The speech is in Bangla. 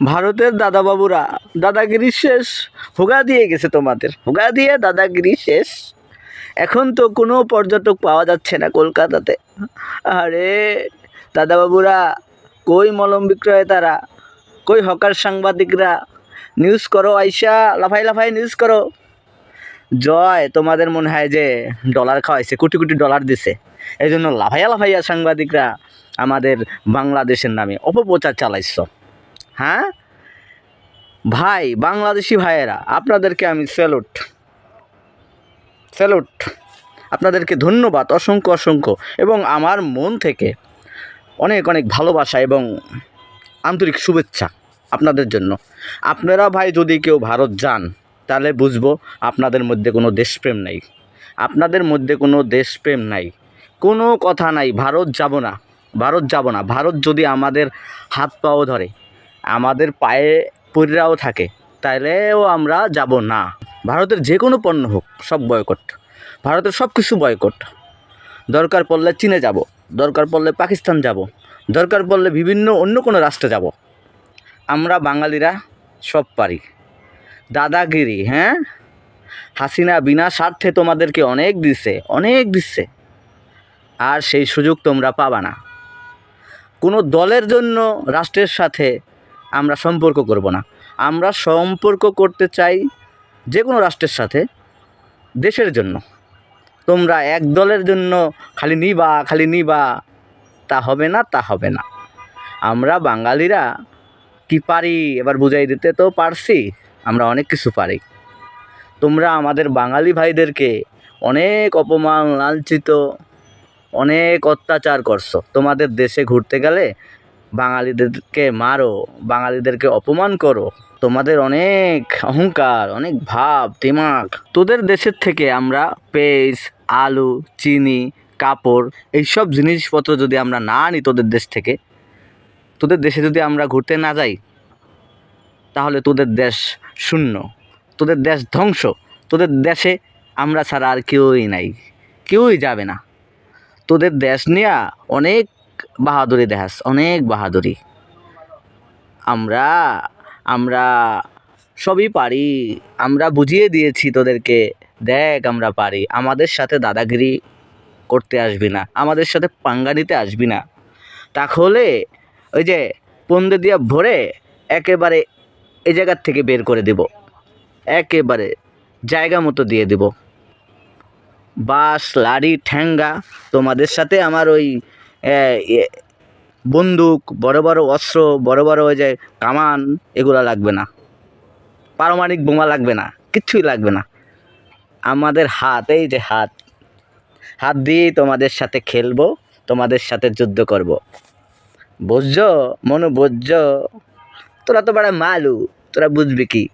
ভারতের দাদাবাবুরা, দাদাগিরি শেষ, হুগা দিয়ে গেছে তোমাদের, হুগা দিয়ে দাদাগিরি শেষ। এখন তো কোনো পর্যটক পাওয়া যাচ্ছে না কলকাতাতে। আরে, দাদাবাবুরা, কই মলম বিক্রয়েতারা কই হকার সাংবাদিকরা? নিউজ করো আইসা, লাফাই লাফাই নিউজ করো। জয়, তোমাদের মনে হয় যে ডলার খাওয়াইছে, কোটি কোটি ডলার দিছে। এই জন্য লাফাইয়া লাফাইয়া সাংবাদিকরা আমাদের বাংলাদেশের নামে অপপ্রচার চালাইছ। হ্যাঁ? ভাই, বাংলাদেশি ভাইয়েরা, আপনাদেরকে আমি স্যালুট। স্যালুট। আপনাদেরকে ধন্যবাদ, অসংখ্য অসংখ্য। এবং আমার মন থেকে অনেক অনেক ভালোবাসা এবং আন্তরিক শুভেচ্ছা আপনাদের জন্য। আপনারা ভাই যদি কেউ ভারত যান, তাহলে বুঝব আপনাদের মধ্যে কোনো দেশপ্রেম নাই। আপনাদের মধ্যে কোনো দেশপ্রেম নাই। কোনো কথা নাই, ভারত যাব না, ভারত যাব না। ভারত যদি আমাদের হাত পাও ধরে আমাদের পায়ে পরিরাও থাকে, তাইলেও আমরা যাব না। ভারতের যে কোনো পণ্য হোক, সব বয়কট ভারতের সব কিছু বয়কট দরকার পড়লে চীনে যাব, দরকার পড়লে পাকিস্তান যাব, দরকার পড়লে বিভিন্ন অন্য কোনো রাষ্ট্রে যাব। আমরা বাঙালিরা সব পারি। দাদাগিরি হ্যাঁ? হাসিনা বিনা স্বার্থে তোমাদেরকে অনেক দিচ্ছে অনেক দিচ্ছে আর সেই সুযোগ তোমরা পাবা না। কোনো দলের জন্য রাষ্ট্রের সাথে আমরা সম্পর্ক করব না। আমরা সম্পর্ক করতে চাই যে কোনো রাষ্ট্রের সাথে, দেশের জন্য। তোমরা এক দলের জন্য খালি নিবা খালি নিবা, তা হবে না, তা হবে না। আমরা বাঙালিরা কি পারি? এবার বুঝাই দিতে তো পারছি, আমরা অনেক কিছু পারি। তোমরা আমাদের বাঙালি ভাইদেরকে অনেক অপমান, লাঞ্ছিত, অনেক অত্যাচার করছ। তোমাদের দেশে ঘুরতে গেলে বাঙালিদেরকে মারো, বাঙালিদেরকে অপমান করো। তোমাদের অনেক অহংকার, অনেক ভাব, দিমাগ। তোদের দেশের থেকে আমরা পেঁয়াজ, আলু, চিনি, কাপড়, এইসব জিনিসপত্র যদি আমরা না আনি তোদের দেশ থেকে, তোদের দেশে যদি আমরা ঘুরতে না যাই, তাহলে তোদের দেশ শূন্য। তোদের দেশ ধ্বংস। তোদের দেশে আমরা ছাড়া আর কেউই নাই। কেউই যাবে না। তোদের দেশ নিয়ে অনেক বাহাদুরি দেখাস অনেক বাহাদুরি। আমরা আমরা সবই পারি আমরা বুঝিয়ে দিয়েছি তোদেরকে দেখ আমরা পারি আমাদের সাথে দাদাগিরি করতে আসবি না আমাদের সাথে পাঙ্গা নিতে আসবি না। তাহলে ওই যে পন্দে দিয়া ভরে একেবারে এই জায়গার থেকে বের করে দেব একেবারে জায়গা মতো দিয়ে দেব। বাস লাড়ি ঠ্যাঙ্গা তোমাদের সাথে আমার ওই এ, এ, বন্দুক, বড় বড় অস্ত্র, বড় বড় ওই যে কামান, এগুলো লাগবে না। পারমাণিক বোমা লাগবে না, কিচ্ছুই লাগবে না। আমাদের হাত, এই যে হাত হাত দিয়েই তোমাদের সাথে খেলব, তোমাদের সাথে যুদ্ধ করব। বুঝছ মনু বুঝছ তোরা তো বড় মালু, তোরা বুঝবি কি?